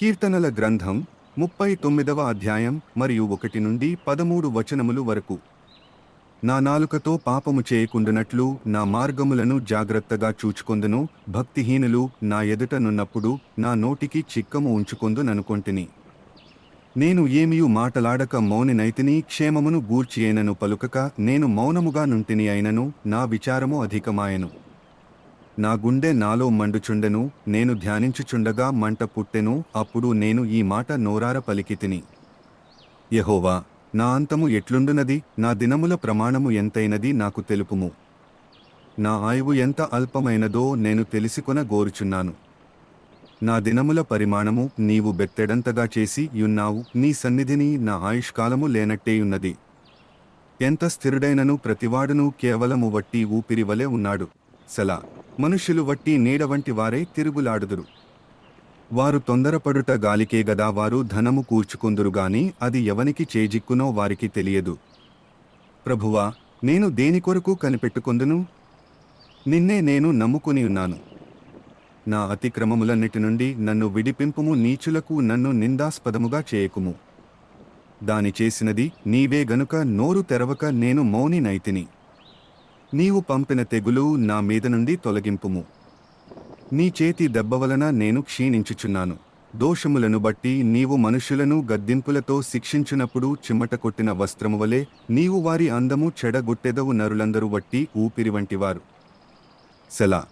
కీర్తనల గ్రంథం ముప్పై తొమ్మిదవ అధ్యాయం మరియు ఒకటి నుండి పదమూడు వచనములు వరకు. నా నాలుకతో పాపము చేయకుండునట్లు నా మార్గములను జాగ్రత్తగా చూచుకొందును భక్తిహీనులు నా ఎదుటనున్నప్పుడు నా నోటికి చిక్కము ఉంచుకొందుననుకొంటిని. నేను ఏమియు మాటలాడక మౌనినైతిని క్షేమమును గూర్చియేనను పలుకక నేను మౌనముగా నుంటిని అయినను నా విచారము అధికమాయను. నా గుండె నాలో మండుచుండెను నేను ధ్యానించుచుండగా మంట పుట్టెను అప్పుడు నేను ఈ మాట నోరార పలికితిని. యహోవా నా అంతము ఎట్లుండునది? నా దినముల ప్రమాణము ఎంతైనది నాకు తెలుపుము. నా ఆయువు ఎంత అల్పమైనదో నేను తెలిసికొన గోరుచున్నాను. నా దినముల పరిమాణము నీవు బెత్తెడంతగా చేసి యున్నావు నీ సన్నిధిని నా ఆయుష్కాలము లేనట్టేయున్నది. ఎంత స్థిరుడైనను ప్రతివాడును కేవలము వట్టి ఊపిరివలే ఉన్నాడు. సలా. మనుషులు వట్టి నీడ వంటి వారే తిరుగులాడుదురు. వారు తొందరపడుట గాలికే గదా వారు ధనము కూర్చుకుందురు గాని అది ఎవనికి చేజిక్కునో వారికి తెలియదు. ప్రభువా నేను దేని కొరకు కనిపెట్టుకొందును? నిన్నే నేను నమ్ముకుని ఉన్నాను. నా అతిక్రమములన్నిటి నుండి నన్ను విడిపింపుము నీచులకు నన్ను నిందాస్పదముగా చేయకుము. దాని చేసినది నీవే గనుక నోరు తెరవక నేను మౌని నైతిని నీవు పంపిన తెగులు నా మీద నుండి తొలగింపుము. నీ చేతి దెబ్బ వలన నేను క్షీణించుచున్నాను. దోషములను బట్టి నీవు మనుషులను గద్దింపులతో శిక్షించినప్పుడు చిమ్మట కొట్టిన వస్త్రము వలె నీవు వారి అందము చెడగొట్టెదవు నరులందరూ బట్టి ఊపిరి వంటివారు. సెలా.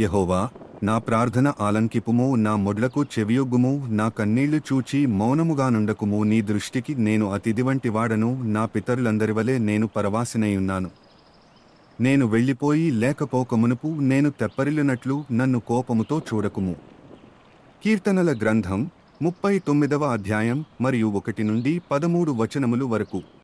యహోవా నా ప్రార్థన ఆలంకిపుము నా మొడ్లకు చెవియొగ్గుము నా కన్నీళ్ళు చూచి మౌనముగానుండకుము నీ దృష్టికి నేను అతిథి వంటి వాడను నా పితరులందరి వలె నేను పరవాసినయున్నాను నేను వెళ్ళిపోయి లేకపోకమునుపు నేను తెప్పరిల్లినట్లు నన్ను కోపముతో చూడకుము. కీర్తనల గ్రంథం ముప్పై తొమ్మిదవ అధ్యాయం మరియు ఒకటి నుండి పదమూడు వచనములు వరకు.